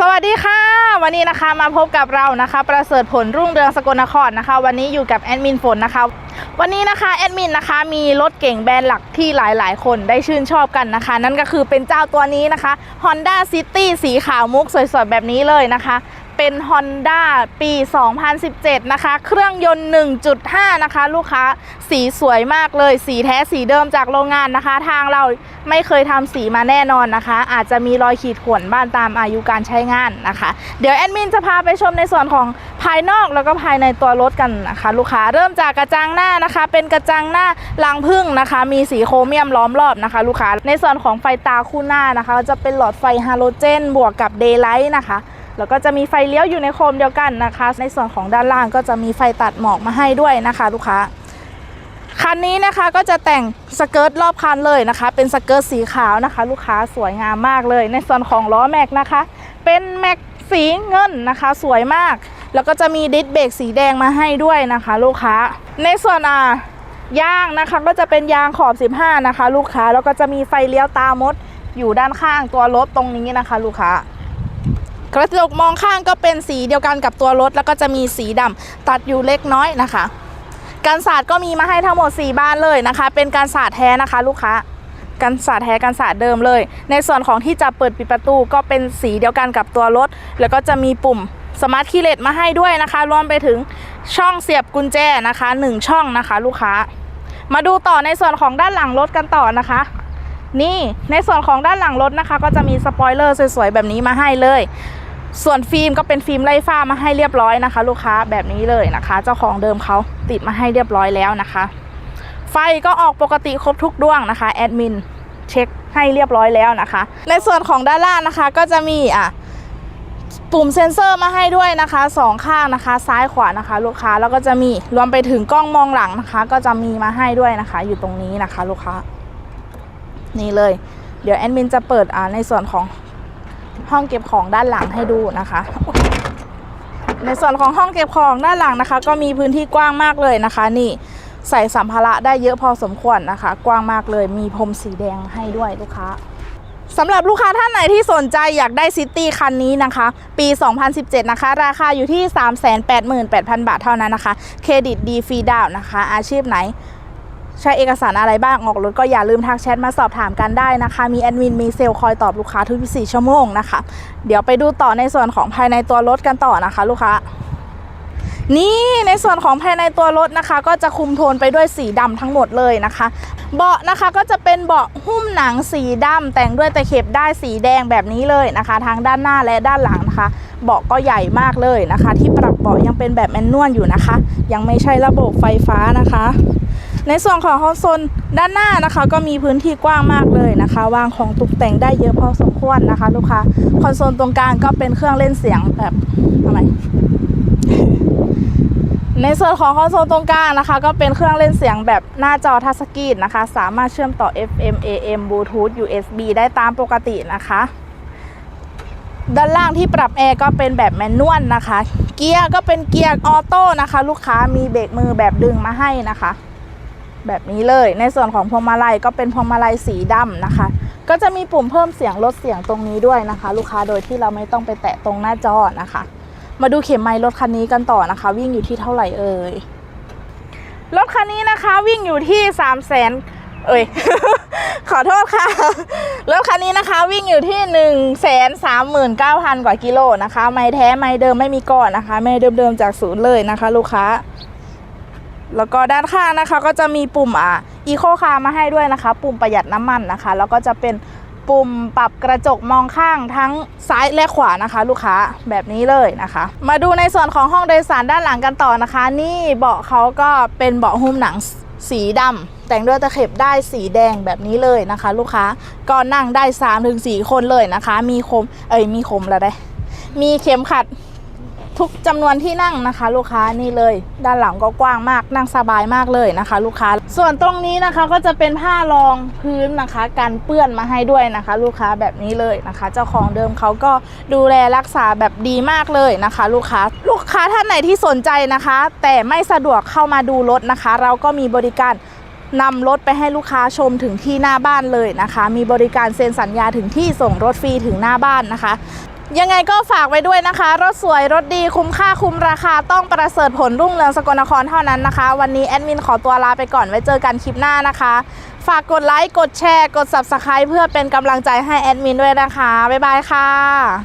สวัสดีค่ะ วันนี้นะคะมาพบกับเรานะคะ ประเสริฐผลรุ่งเรืองสกลนครนะคะ วันนี้อยู่กับแอดมินฝนนะคะ วันนี้นะคะแอดมินนะคะมีรถเก่งแบรนด์หลักที่หลายๆ คนได้ชื่นชอบกันนะคะ นั่นก็คือเป็นเจ้าตัวนี้นะคะ Honda City สีขาวมุกสวยๆแบบนี้เลยนะคะ เป็น Honda ปี 2017 นะคะ เครื่องยนต์ 1.5 นะคะ ลูกค้าสีสวยมากเลย สีแท้สีเดิมจากโรงงานนะคะ ทางเราไม่เคยทำสีมาแน่นอนนะคะ อาจจะมีรอยขีดข่วนบ้านตามอายุการใช้งานนะคะ เดี๋ยวแอดมินจะพาไปชมในส่วนของภายนอกแล้วก็ภายในตัวรถกันนะคะ ลูกค้าเริ่มจากกระจังหน้านะคะ เป็นกระจังหน้าลังพึ่งนะคะ มีสีโครเมียมล้อมรอบนะคะ ลูกค้าในส่วนของไฟตาคู่หน้านะคะ จะเป็นหลอดไฟฮาโลเจน บวกกับเดย์ไลท์นะคะ แล้วก็จะมีไฟเลี้ยวอยู่ในโคมเดียวกันนะคะ ในส่วนของด้านล่างก็จะมีไฟตัดหมอกมาให้ด้วยนะคะลูกค้าคันนี้นะคะก็จะแต่งสเกิร์ตรอบคันเลยนะคะ เป็นสเกิร์ตสีขาวนะคะ ลูกค้าสวยงามมากเลย ในส่วนของล้อแม็กนะคะ เป็นแม็กสีเงินนะคะ สวยมาก แล้วก็จะมีดิสเบรกสีแดงมาให้ด้วยนะคะ ลูกค้า ในส่วนอ่ายางนะคะก็จะเป็นยางขอบ 15 นะคะ ลูกค้าแล้วก็จะมีไฟเลี้ยวตามดอยู่ด้านข้างตัวรถตรงนี้นะคะ ลูกค้า กระจกมองข้างก็เป็นสีเดียวกันกับตัวรถ แล้วก็จะมีสีดำตัดอยู่เล็กน้อยนะคะการสาดก็มีมาให้ทั้งหมด 4 บ้านเลยนะคะ เป็นการสาดแท้นะคะ ลูกค้าการสาดแท้การสาดเดิมเลย ในส่วนของที่จะเปิดปิดประตูก็เป็นสีเดียวกันกับตัวรถ แล้วก็จะมีปุ่มสมาร์ทคีย์เลสมาให้ด้วยนะคะ รวมไปถึงช่องเสียบกุญแจนะคะ 1 ช่องนะคะ ลูกค้า มาดูต่อในส่วนของด้านหลังรถกันต่อนะคะ นี่ในส่วนของด้านหลังรถนะคะ ก็จะมีสปอยเลอร์สวยๆแบบนี้มาให้เลย ส่วนฟิล์มก็เป็นฟิล์มไล่ฟ้ามาให้เรียบร้อยนะคะ ลูกค้าแบบนี้เลยนะคะ เจ้าของเดิมเขาติดมาให้เรียบร้อยแล้วนะคะ ไฟก็ออกปกติครบทุกดวงนะคะแอดมินเช็คให้เรียบร้อยแล้วนะคะ ในส่วนของด้านล่างนะคะก็จะมีอะปุ่มเซ็นเซอร์มาให้ด้วยนะคะสองข้างนะคะ ซ้ายขวานะคะ ลูกค้าแล้วก็จะมีรวมไปถึงกล้องมองหลังนะคะ ก็จะมีมาให้ด้วยนะคะ อยู่ตรงนี้นะคะ ลูกค้า นี่เลย เดี๋ยวแอดมินจะเปิดอ่าในส่วนของ ห้องเก็บของด้านหลังให้ดูนะคะ ในส่วนของห้องเก็บของด้านหลังนะคะ ก็มีพื้นที่กว้างมากเลยนะคะ นี่ใส่สัมภาระได้เยอะพอสมควรนะคะ กว้างมากเลยมีพรมสีแดงให้ด้วยลูกค้าสำหรับลูกค้าท่านไหนที่สนใจอยากได้ซิตี้คันนี้นะคะ ปี 2017 นะคะ ราคาอยู่ที่ 388,000 บาทเท่านั้นนะคะ เครดิตดีฟรีดาวน์นะคะ อาชีพไหน ใช้เอกสารอะไรบ้างออกรถก็อย่าลืมทักแชทมาสอบถามกันได้นะคะ มีแอดมินมีเซลล์คอยตอบลูกค้าทุก 24 ชั่วโมงนะคะ เดี๋ยวไปดูต่อในส่วนของภายในตัวรถกันต่อนะคะ ลูกค้านี่ในส่วนของภายในตัวรถนะคะ ก็จะคุมโทนไปด้วยสีดำทั้งหมดเลยนะคะ เบาะนะคะก็จะเป็นเบาะหุ้มหนังสีดำแต่งด้วยตะเข็บได้สีแดงแบบนี้เลยนะคะ ทั้งด้านหน้าและด้านหลังนะคะ เบาะก็ใหญ่มากเลยนะคะ ที่ปรับเบาะยังเป็นแบบแมนนวลอยู่นะคะ ยังไม่ใช่ระบบไฟฟ้านะคะ ในส่วนของคอนโซลด้านหน้านะคะ ก็มีพื้นที่กว้างมากเลยนะคะ วางของตกแต่งได้เยอะพอสมควรนะคะ ลูกค้าคอนโซลตรงกลางก็เป็นเครื่องเล่นเสียงแบบอะไรในส่วนของคอนโซลตรงกลางนะคะ ก็เป็นเครื่องเล่นเสียงแบบหน้าจอทัชสกรีนนะคะ สามารถเชื่อมต่อ FM AM Bluetooth USB ได้ตามปกตินะคะ ด้านล่างที่ปรับแอร์ก็เป็นแบบแมนนวลนะคะ เกียร์ก็เป็นเกียร์ออโต้นะคะ ลูกค้ามีเบรกมือแบบดึงมาให้นะคะ แบบนี้เลย ในส่วนของพวงมาลัยก็เป็นพวงมาลัยสีดำนะคะ ก็จะมีปุ่มเพิ่มเสียงลดเสียงตรงนี้ด้วยนะคะ ลูกค้าโดยที่เราไม่ต้องไปแตะตรงหน้าจอนะคะ มาดูเข็มไมล์รถคันนี้กันต่อนะคะ วิ่งอยู่ที่เท่าไหร่เอ่ยรถคันนี้นะคะวิ่งอยู่ที่3 0 0แสนเอ้ยขอโทษค่ะ รถคันนี้นะคะวิ่งอยู่ที่1นึ่งแสนสามหมื่นเก้าพันกว่ากิโลนะคะ ไม่แท้ไม่เดิมไม่มีก่อนนะคะ ไม่เดิมๆจากศูนย์เลยนะคะ ลูกค้า แล้วก็ด้านข้างนะคะก็จะมีปุ่มอะอีโคคามาให้ด้วยนะคะ ปุ่มประหยัดน้ำมันนะคะ แล้วก็จะเป็นปุ่มปรับกระจกมองข้างทั้งซ้ายและขวานะคะ ลูกค้าแบบนี้เลยนะคะ มาดูในส่วนของห้องโดยสารด้านหลังกันต่อนะคะ นี่เบาะเขาก็เป็นเบาะหุ้มหนังสีดำแต่งด้วยตะเข็บได้สีแดงแบบนี้เลยนะคะ ลูกค้าก็นั่งได้3าถึงสคนเลยนะคะ มีคมเอ้ยมีคมแล้วได้ มีเข็มขัด ทุกจำนวนที่นั่งนะคะ ลูกค้านี่เลย ด้านหลังก็กว้างมากนั่งสบายมากเลยนะคะ ลูกค้า ส่วนตรงนี้นะคะก็จะเป็นผ้ารองพื้นนะคะกันเปื้อนมาให้ด้วยนะคะ ลูกค้าแบบนี้เลยนะคะ เจ้าของเดิมเขาก็ดูแลรักษาแบบดีมากเลยนะคะ ลูกค้าลูกค้าท่านไหนที่สนใจนะคะ แต่ไม่สะดวกเข้ามาดูรถนะคะ เราก็มีบริการนำรถไปให้ลูกค้าชมถึงที่หน้าบ้านเลยนะคะ มีบริการเซ็นสัญญาถึงที่ส่งรถฟรีถึงหน้าบ้านนะคะ ยังไงก็ฝากไว้ด้วยนะคะ รถสวยรถดีคุ้มค่าคุ้มราคาต้องประเสริฐผลรุ่งเรืองสกลนครเท่านั้นนะคะ วันนี้แอดมินขอตัวลาไปก่อนไว้เจอกันคลิปหน้านะคะ ฝากกดไลค์กดแชร์ กด Subscribe เพื่อเป็นกำลังใจให้แอดมินด้วยนะคะ บ๊ายบายค่ะ